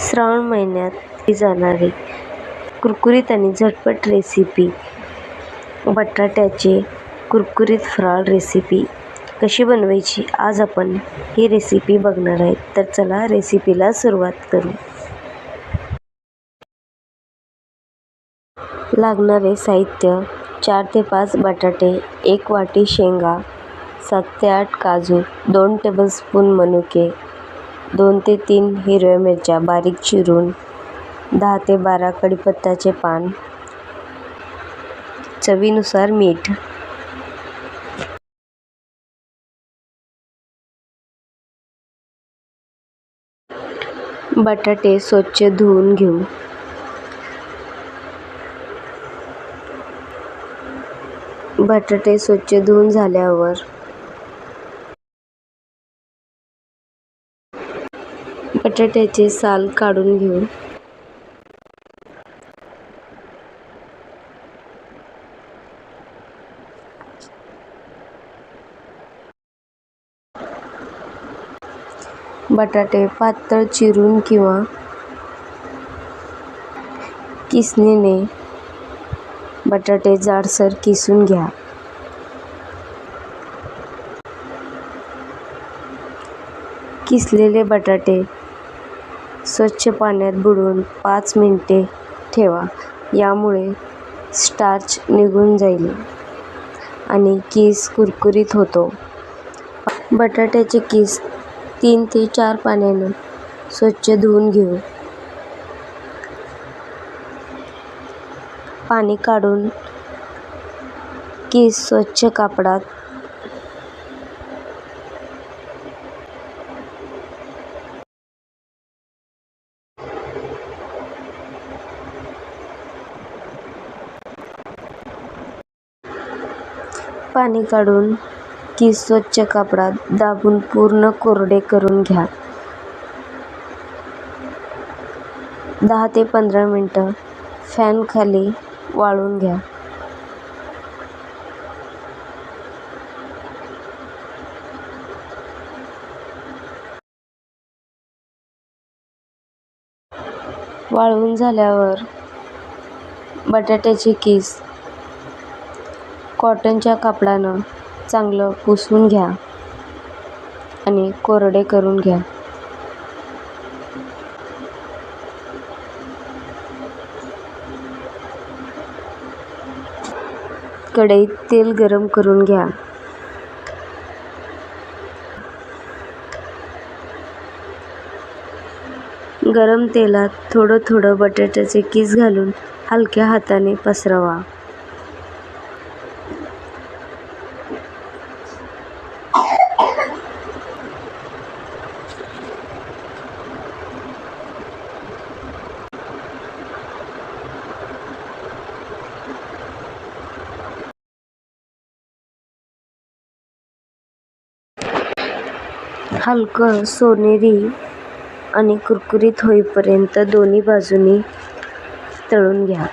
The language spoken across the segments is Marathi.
श्रावण महिन्यात केली जाणारी. कुरकुरीत आणि झटपट रेसिपी बटाट्याचे कुरकुरीत फ्राळ रेसिपी कशी बनवायची? आज आपण ही रेसिपी बघणार आहेत तर चला रेसिपीला सुरुवात करू. लागणारे साहित्य चार ते पाच बटाटे एक वाटी शेंगा सात ते आठ काजू दोन टेबलस्पून मनुके दोन ते तीन हिरव्या मिरच्या बारीक चिरून दहा ते बारा कढीपत्त्याचे पान चवीनुसार मीठ. बटाटे स्वच्छ धुवून घेऊ. बटाटे स्वच्छ धुवून झाल्यावर बटाट्याचे साल काढून घेऊ बटाटे पातळ चिरून किंवा किसणीने बटाटे जाडसर किसून घ्या. किसलेले बटाटे? स्वच्छ पाण्यात बुडवून पाच मिनिटे ठेवा. यामुळे स्टार्च निघून जाईल आणि किस कुरकुरीत होतो. बटाट्याचे केस तीन ते चार पाण्यानं स्वच्छ धुवून घेऊ. पाणी काढून केस स्वच्छ कापडात पाणी काढून किस स्वच्छ कापडात दाबून पूर्ण कोरडे करून घ्या. दहा ते पंधरा मिनटं फॅनखाली वाळून घ्या. वाळवून झाल्यावर बटाट्याचे किस कॉटनच्या कापडानं चांगलं पुसून घ्या आणि कोरडे करून घ्या. कढईत तेल गरम करून घ्या. गरम तेलात थोडं थोडं बटाट्याचे किस घालून हलक्या हाताने पसरवा. हलकं सोनेरी आणि कुरकुरीत होईपर्यंत दोन्ही बाजूंनी तळून घ्या.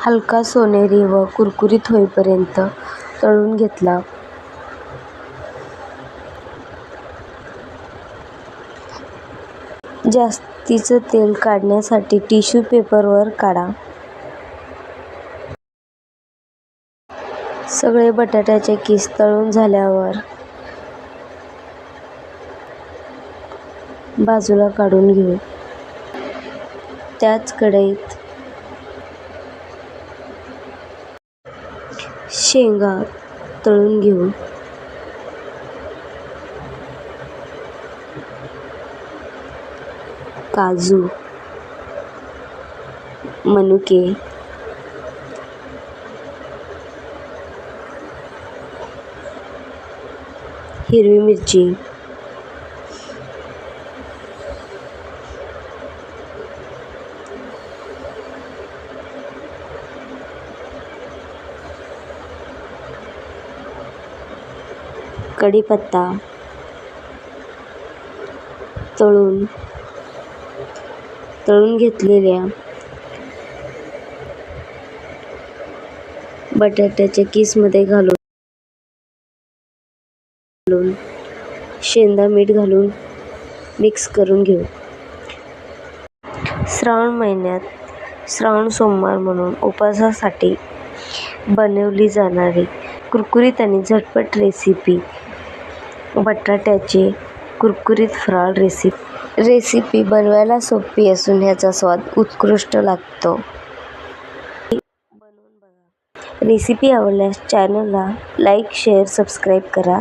हलका सोनेरी व कुरकुरीत होईपर्यंत तळून घेतला. जास्तीचं तेल काढण्यासाठी टिश्यू पेपरवर काढा. सगळे बटाट्याचे किस तळून झाल्यावर बाजूला काढून घेऊ. त्याच कढईत शेंगा तळून घेऊ. काजू मनुके हिरवी मिरची कढीपत्ता तळून तळून घेतलेल्या बटाट्याच्या किसमध्ये घालून घालून शेंदा मीठ घालून मिक्स करून घेऊ. श्रावण महिन्यात श्रावण सोमवार म्हणून उपवासासाठी बनवली जाणारी कुरकुरीत आणि झटपट रेसिपी बटाट्याचे कुरकुरीत फ्राळ रेसिपी रेसिपी बनवायला सोपी असून ह्याचा स्वाद उत्कृष्ट लागतो. बनवून बघा. रेसिपी आवडल्यास चॅनलला लाईक शेअर सबस्क्राईब करा.